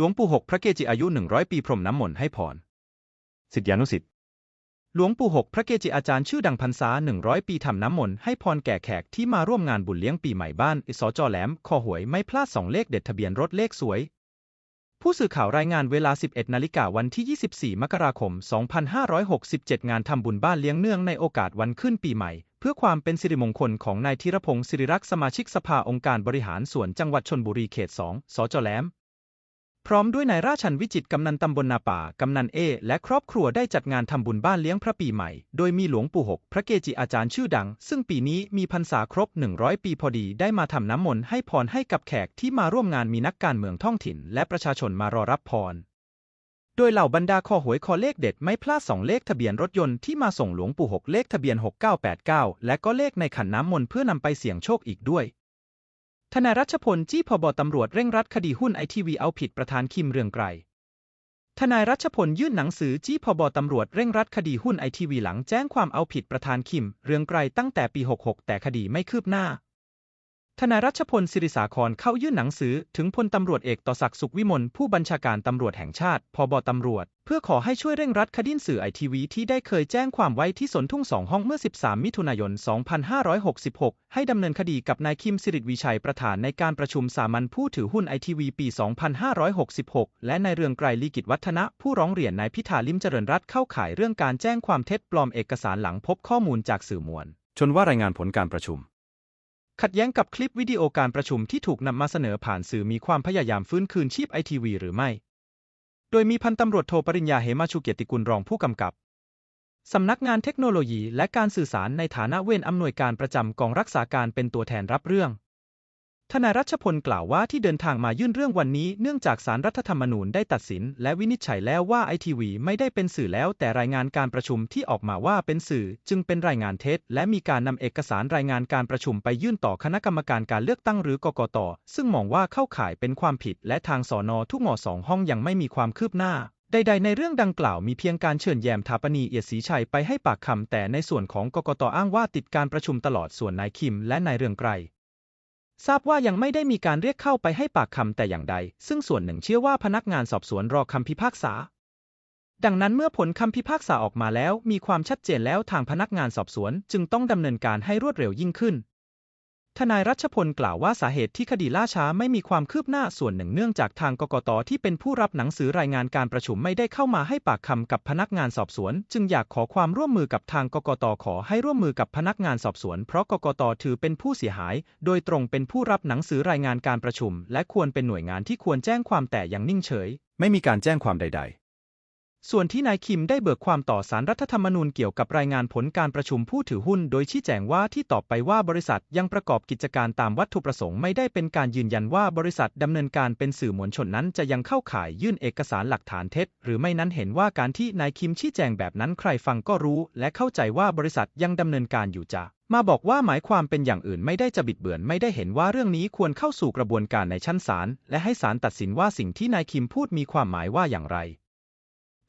หลวงปู่หกพระเกจิอายุหนึ่งร้อยปีพรมน้ำมนต์ให้พรสิทธิานุสิทธิ์หลวงปู่หกพระเกจิอาจารย์ชื่อดังพรรษาหนึ่งร้อยปีทำน้ำมนต์ให้พรแก่แขกที่มาร่วมงานบุญเลี้ยงปีใหม่บ้านอสจแหลม คอหวยไม่พลาดสองเลขเด็ดทะเบียนรถเลขสวย ผู้สื่อข่าวรายงานเวลา 11 นาฬิกาวันที่ 24 มกราคม 2567 งานทำบุญบ้านเลี้ยงเนื่องในโอกาสวันขึ้นปีใหม่ เพื่อความเป็นสิริมงคลของนายธีรพงศ์สิริรักษ์สมาชิกสภาองค์การบริหารส่วนจังหวัดชนบุรีเขต 2 สจแหลม ร้อมด้วยนายราชันวิจิตกำนันตำบลนาป่ากำนันเอ และครอบครัวได้จัดงานทำบุญบ้านเลี้ยงพระปีใหม่ โดยมีหลวงปู่หก พระเกจิอาจารย์ชื่อดัง ซึ่งปีนี้มีพรรษาครบ 100 ปีพอดีได้มาทำน้ำมนต์ให้พรให้กับแขกที่มาร่วมงานมีนักการเมืองท้องถิ่น และประชาชนมารอรับพร โดยเหล่าบรรดาคอหวยคอเลขเด็ดไม่พลาดสองเลขทะเบียนรถยนต์ที่มาส่งหลวงปู่หกเลขทะเบียน 6989 และก็เลขในขันน้ำมนต์เพื่อนำไปเสี่ยงโชคอีกด้วย ทนายรัชพลจี้พบตำรวจเร่งรัดคดีหุ้นไอทีวีเอาผิดประธานคิมเรืองไกร ทนายรัชพลยื่นหนังสือจี้พบตำรวจเร่งรัดคดีหุ้นไอทีวีหลังแจ้งความเอาผิดประธานคิมเรืองไกรตั้งแต่ปี 66 แต่คดีไม่คืบหน้า ทนายรัชพลศิริสาครเข้ายื่นหนังสือถึงพลตำรวจเอกต่อศักดิ์สุขวิมลผู้บัญชาการตำรวจแห่งชาติ พบตำรวจ เพื่อขอให้ช่วยเร่งรัดคดีสื่อไอทีวีที่ได้เคยแจ้งความไว้ที่สนทุ่งสองห้องเมื่อ 13 มิถุนายน 2566 ให้ดำเนินคดีกับนายคิมสิริวิชัยประธานในการประชุมสามัญผู้ถือหุ้นไอทีวีปี 2566 และนายเรืองไกรลีกิจวัฒนะผู้ร้องเรียนนายพิธาลิมเจริญรัตเข้าข่ายเรื่องการแจ้งความเท็จปลอมเอกสารหลังพบข้อมูลจากสื่อมวลชนว่ารายงานผลการประชุม ขัดแย้งกับคลิปวิดีโอการประชุมที่ถูกนำมาเสนอผ่านสื่อมีความพยายามฟื้นคืนชีพไอทีวีหรือไม่ โดยมีพันตำรวจโทปริญญาเหมาชูเกียรติกุลรองผู้กำกับ สำนักงานเทคโนโลยีและการสื่อสารในฐานะเวรอำนวยการประจำกองรักษาการเป็นตัวแทนรับเรื่อง ทนายรัชพลกล่าวว่าที่เดินทางมายื่นเรื่องวันนี้เนื่องจากสารรัฐธรรมนูญได้ตัดสิน และวินิจฉัยแล้วว่าไอทีวีไม่ได้เป็นสื่อแล้ว แต่รายงานการประชุมที่ออกมาว่าเป็นสื่อ จึงเป็นรายงานเท็จ และมีการนำเอกสารรายงานการประชุมไปยื่นต่อคณะกรรมการการเลือกตั้งหรือกกตซึ่งมองว่าเข้าข่ายเป็นความผิด และทางสอนอทุกหมอสองห้องยังไม่มีความคืบหน้าใดๆในเรื่องดังกล่าวมีเพียงการเชิญแยมถาปนีเอียดศรีชัยไปให้ปากคำแต่ในส่วนของกกตอ้างว่าติดการประชุมตลอดส่วนนายคิมและนายเรืองไกร ทราบว่ายังไม่ได้มีการเรียกเข้าไปให้ปากคำแต่อย่างใด ซึ่งส่วนหนึ่งเชื่อว่าพนักงานสอบสวนรอคำพิพากษา ดังนั้นเมื่อผลคำพิพากษาออกมาแล้ว มีความชัดเจนแล้วทางพนักงานสอบสวนจึงต้องดำเนินการให้รวดเร็วยิ่งขึ้น ทนายรัชพลกล่าวว่าสาเหตุที่คดีล่าช้าไม่มีความคืบหน้าส่วนหนึ่งเนื่องจากทางกกตที่เป็นผู้รับหนังสือรายงานการประชุมไม่ได้เข้ามาให้ปากคำกับพนักงานสอบสวน จึงอยากขอความร่วมมือกับทางกกตขอให้ร่วมมือกับพนักงานสอบสวน เพราะกกตถือเป็นผู้เสียหาย โดยตรงเป็นผู้รับหนังสือรายงานการประชุม และควรเป็นหน่วยงานที่ควรแจ้งความแต่ยังนิ่งเฉย ไม่มีการแจ้งความใด ๆ ส่วนที่นายคิมได้เบิกความต่อสารรัฐธรรมนูญเกี่ยวกับรายงานผลการประชุมผู้ถือหุ้น โดยชี้แจงว่าที่ตอบไปว่าบริษัทยังประกอบกิจการตามวัตถุประสงค์ไม่ได้เป็นการยืนยันว่าบริษัทดำเนินการเป็นสื่อมวลชนนั้นจะยังเข้าข่ายยื่นเอกสารหลักฐานเท็จ หรือไม่นั้นเห็นว่าการที่นายคิมชี้แจงแบบนั้นใครฟังก็รู้ และเข้าใจว่าบริษัทยังดำเนินการอยู่จะมาบอกว่าหมายความเป็นอย่างอื่นไม่ได้จะบิดเบือนไม่ได้เห็นว่าเรื่องนี้ควรเข้าสู่กระบวนการในชั้นศาลและให้ศาลตัดสินว่าสิ่งที่นายคิมพูดมีความหมายว่าอย่างไร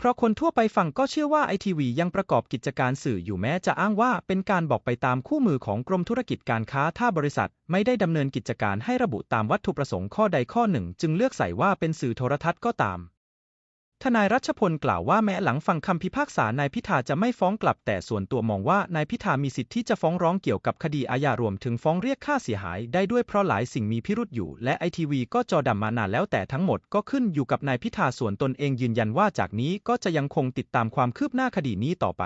เพราะคนทั่วไปฟังก็เชื่อว่าไอทีวียังประกอบกิจการสื่ออยู่แม้จะอ้างว่าเป็นการบอกไปตามคู่มือของกรมธุรกิจการค้าถ้าบริษัท ไม่ได้ดำเนินกิจการให้ระบุตามวัตถุประสงค์ข้อใดข้อหนึ่ง จึงเลือกใส่ว่าเป็นสื่อโทรทัศน์ก็ตาม ทนายรัชพลกล่าวว่าแม้หลังฟังคำพิพากษานายพิธาจะไม่ฟ้องกลับแต่ส่วนตัวมองว่านายพิธามีสิทธิ์ที่จะฟ้องร้องเกี่ยวกับคดีอาญารวมถึงฟ้องเรียกค่าเสียหายได้ด้วยเพราะหลายสิ่งมีพิรุษอยู่ และไอทีวีก็จอดำมานานแล้วแต่ทั้งหมดก็ขึ้นอยู่กับนายพิธาส่วนตนเองยืนยันว่าจากนี้ก็จะยังคงติดตามความคืบหน้าคดีนี้ต่อไป